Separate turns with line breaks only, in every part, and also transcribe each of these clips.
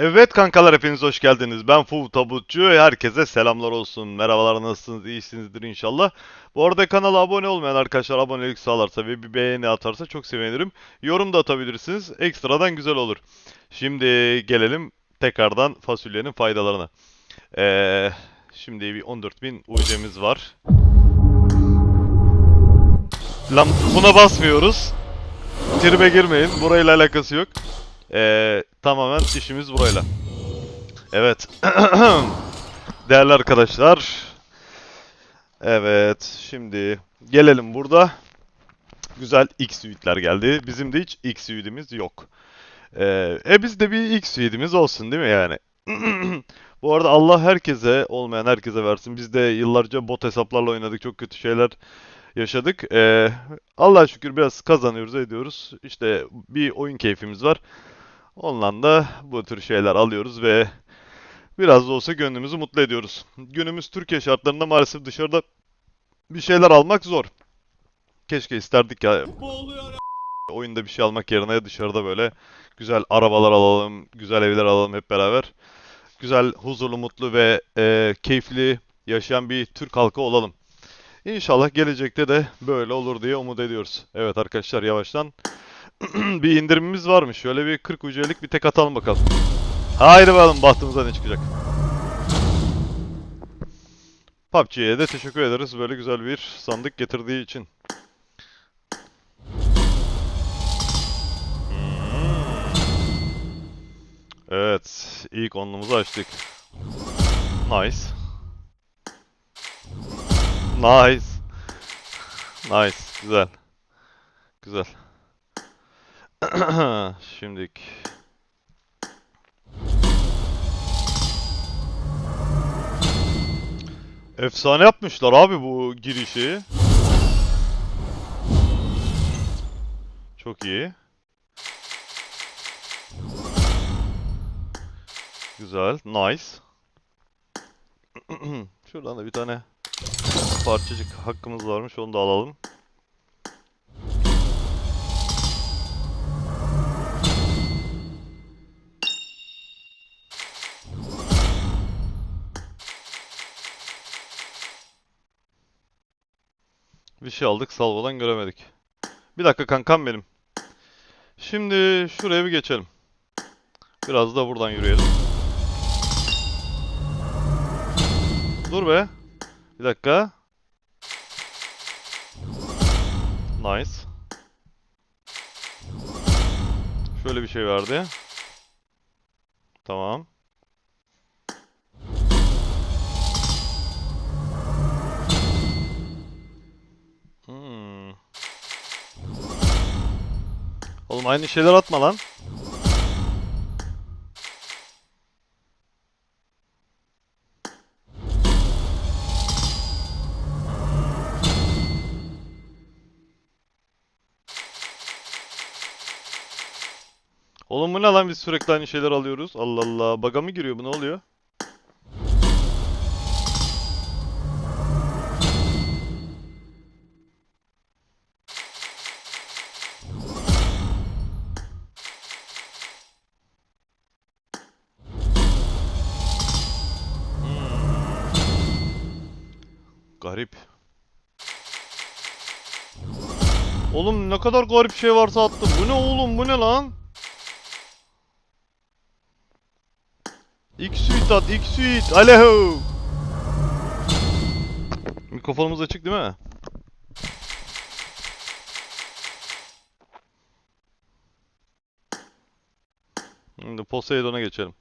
Evet kankalar hepiniz hoş geldiniz. Ben Fuv Tabutçu. Herkese selamlar olsun. Merhabalar nasılsınız? İyisinizdir inşallah. Bu arada kanala abone olmayan arkadaşlar abonelik sağlarsa ve bir beğeni atarsa çok sevinirim. Yorum da atabilirsiniz. Ekstradan güzel olur. Şimdi gelelim tekrardan fasulyenin faydalarına. Ee, şimdi bir 14.000 UC'miz var. Lan buna basmıyoruz. Tribe girmeyin. Burayla alakası yok. Ee, tamamen işimiz burayla. Evet. Değerli arkadaşlar. Evet. Şimdi gelelim burada. Güzel X suite'ler geldi. Bizim de hiç X suite'imiz yok. Ee, e bizde bir X suite'imiz olsun değil mi yani? Bu arada Allah herkese, olmayan herkese versin. Biz de yıllarca bot hesaplarla oynadık. Çok kötü şeyler yaşadık. Ee, Allah'a şükür biraz kazanıyoruz, ediyoruz. İşte bir oyun keyfimiz var. Ondan da bu tür şeyler alıyoruz ve biraz da olsa gönlümüzü mutlu ediyoruz. Günümüz Türkiye şartlarında maalesef dışarıda bir şeyler almak zor. Keşke isterdik ya oyunda bir şey almak yerine dışarıda böyle güzel arabalar alalım, güzel evler alalım hep beraber. Güzel, huzurlu, mutlu ve e, keyifli yaşayan bir Türk halkı olalım. İnşallah gelecekte de böyle olur diye umut ediyoruz. Evet arkadaşlar yavaştan bir indirimimiz varmış. Şöyle bir 40 UC'lik bir tek atalım bakalım. Haydi bakalım bahtımıza ne çıkacak. PUBG'ye de teşekkür ederiz böyle güzel bir sandık getirdiği için. Hmm. Evet, ilk onlumuzu açtık. Nice. Nice. Nice, güzel. Güzel. Şimdik. Efsane yapmışlar abi bu girişi. Çok iyi. Güzel, nice. Şuradan da bir tane parçacık hakkımız varmış, onu da alalım. Bir şey aldık, salvodan göremedik. Bir dakika kankam benim. Şimdi şuraya bir geçelim. Biraz da buradan yürüyelim. Dur be. Bir dakika. Nice. Şöyle bir şey verdi. Tamam. Oğlum aynı şeyler atma lan. Oğlum bu ne lan biz sürekli aynı şeyler alıyoruz. Allah Allah. Baga mı giriyor bu ne oluyor? Garip. Oğlum ne kadar garip şey varsa attım. Bu ne oğlum bu ne lan? X suite at, X suite. Alo. Mikrofonumuz açık değil mi? Şimdi Poseidon'a geçelim.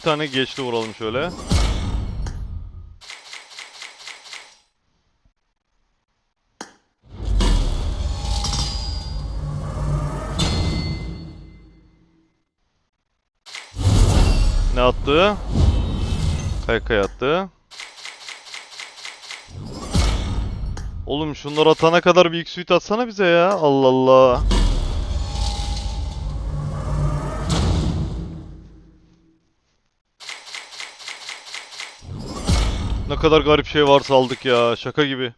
Bir tane geçti vuralım şöyle. Ne attı? Kaykay attı. Oğlum şunları atana kadar bir suit atsana bize ya. Allah Allah. Ne kadar garip şey varsa aldık ya. Şaka gibi.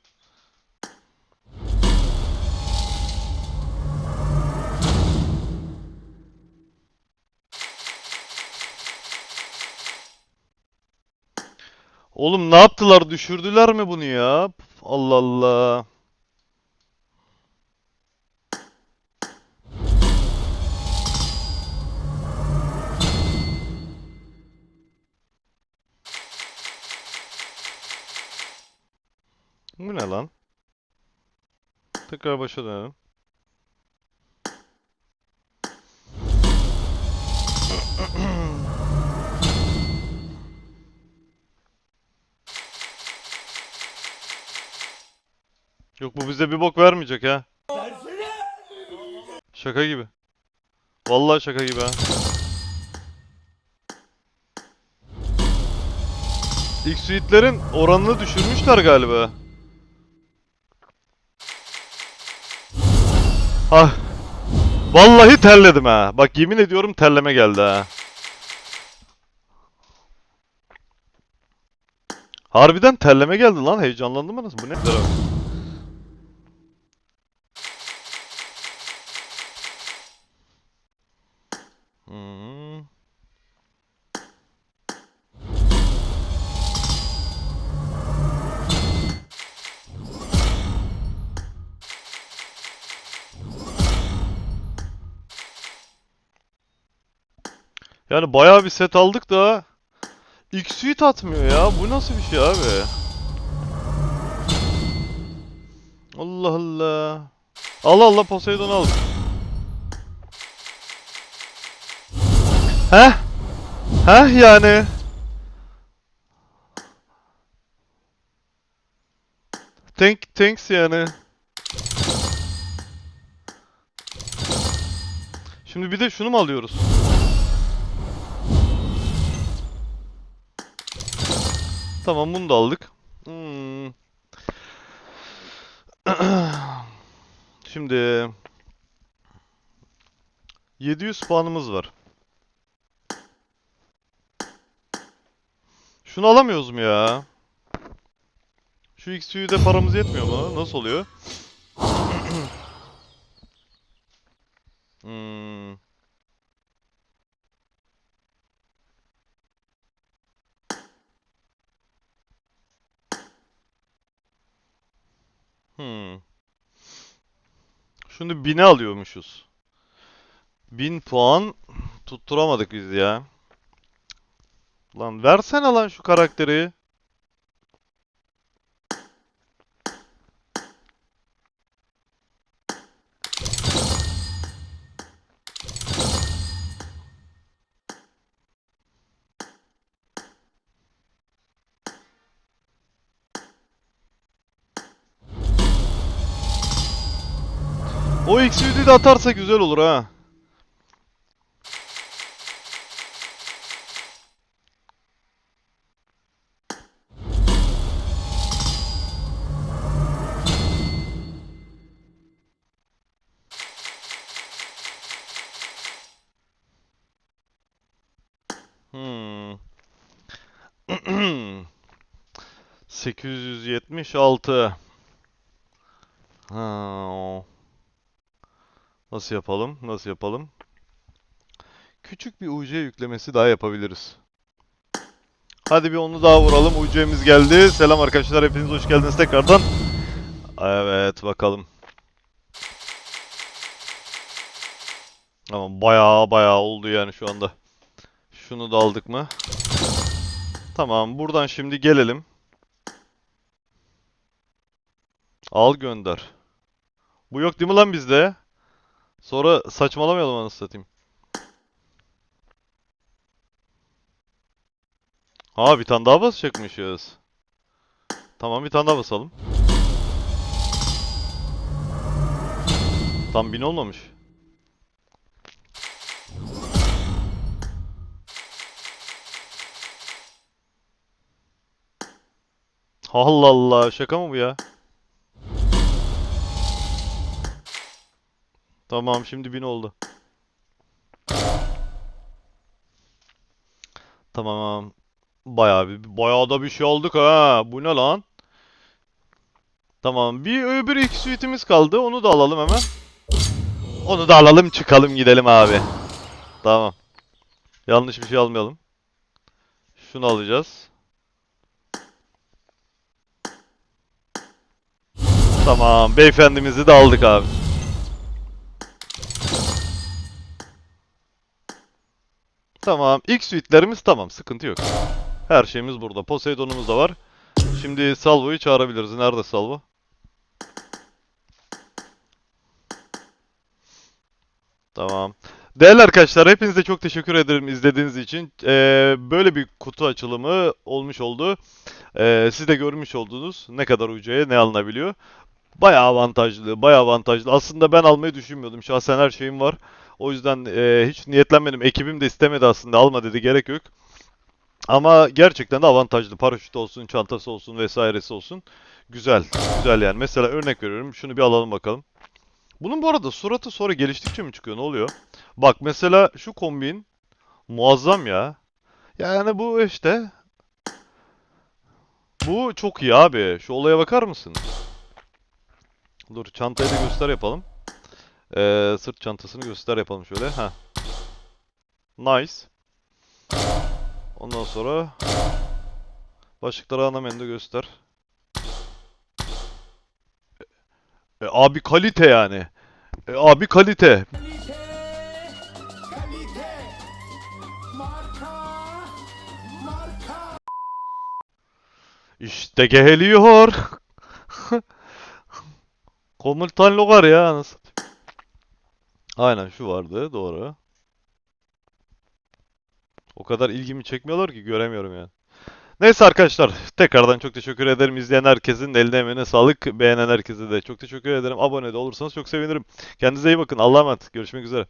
Oğlum ne yaptılar? Düşürdüler mi bunu ya? Allah Allah. Bu ne lan? Tekrar başa dönelim. Yok bu bize bir bok vermeyecek ha. Şaka gibi. Vallahi şaka gibi ha. İlk suitlerin oranını düşürmüşler galiba. Ah. Vallahi terledim ha. Bak yemin ediyorum terleme geldi ha. Harbiden terleme geldi lan. Heyecanlandım ben. Bu ne? Yani bayağı bir set aldık da ilk suite atmıyor ya. Bu nasıl bir şey abi? Allah Allah. Allah Allah Poseidon al. Heh. Heh yani. Thank, thanks yani. Şimdi bir de şunu mu alıyoruz? Tamam bunu da aldık. Hmm. Şimdi 700 puanımız var. Şunu alamıyoruz mu ya? Şu XQ'yu de paramız yetmiyor mu? Nasıl oluyor? hmm. Hmm. Şunu 1000'e alıyormuşuz. 1000 puan tutturamadık biz ya. Lan versene lan şu karakteri. O XU'yu de atarsa güzel olur ha. Hmm. 876. Ha. Nasıl yapalım? Nasıl yapalım? Küçük bir UC yüklemesi daha yapabiliriz. Hadi bir onu daha vuralım. UC'miz geldi. Selam arkadaşlar. Hepiniz hoş geldiniz tekrardan. Evet bakalım. Tamam bayağı bayağı oldu yani şu anda. Şunu da aldık mı? Tamam buradan şimdi gelelim. Al gönder. Bu yok değil mi lan bizde? Sonra saçmalamayalım anasını satayım. Ha bir tane daha basacakmışız. Tamam bir tane daha basalım. Tam bin olmamış. Allah Allah şaka mı bu ya? Tamam şimdi 1000 oldu. Tamam. Bayağı bir bayağı da bir şey aldık ha. Bu ne lan? Tamam. Bir öbür ilk suite'imiz kaldı. Onu da alalım hemen. Onu da alalım çıkalım gidelim abi. Tamam. Yanlış bir şey almayalım. Şunu alacağız. Tamam. Beyefendimizi de aldık abi. Tamam. İlk suite'lerimiz tamam. Sıkıntı yok. Her şeyimiz burada. Poseidon'umuz da var. Şimdi Salvo'yu çağırabiliriz. Nerede Salvo? Tamam. Değerli arkadaşlar hepinize çok teşekkür ederim izlediğiniz için. Ee, böyle bir kutu açılımı olmuş oldu. Ee, siz de görmüş oldunuz ne kadar ucuya ne alınabiliyor. Bayağı avantajlı, bayağı avantajlı. Aslında ben almayı düşünmüyordum. Şahsen her şeyim var. O yüzden e, hiç niyetlenmedim. Ekibim de istemedi aslında. Alma dedi, gerek yok. Ama gerçekten de avantajlı. Paraşüt olsun, çantası olsun vesairesi olsun. Güzel, güzel yani. Mesela örnek veriyorum. Şunu bir alalım bakalım. Bunun bu arada suratı sonra geliştikçe mi çıkıyor? Ne oluyor? Bak mesela şu kombin muazzam ya. Yani bu işte. Bu çok iyi abi. Şu olaya bakar mısın? Dur çantayı da göster yapalım. Ee, sırt çantasını göster yapalım şöyle. Ha. Nice. Ondan sonra başlıkları ana menüde göster. E, abi kalite yani. E, abi kalite.
Kalite, kalite, marka, marka.
İşte geliyor. Komutan Logar ya anasını. Aynen şu vardı doğru. O kadar ilgimi çekmiyorlar ki göremiyorum yani. Neyse arkadaşlar tekrardan çok teşekkür ederim. İzleyen herkesin eline emeğine sağlık. Beğenen herkese de çok teşekkür ederim. Abone de olursanız çok sevinirim. Kendinize iyi bakın. Allah'a emanet. Görüşmek üzere.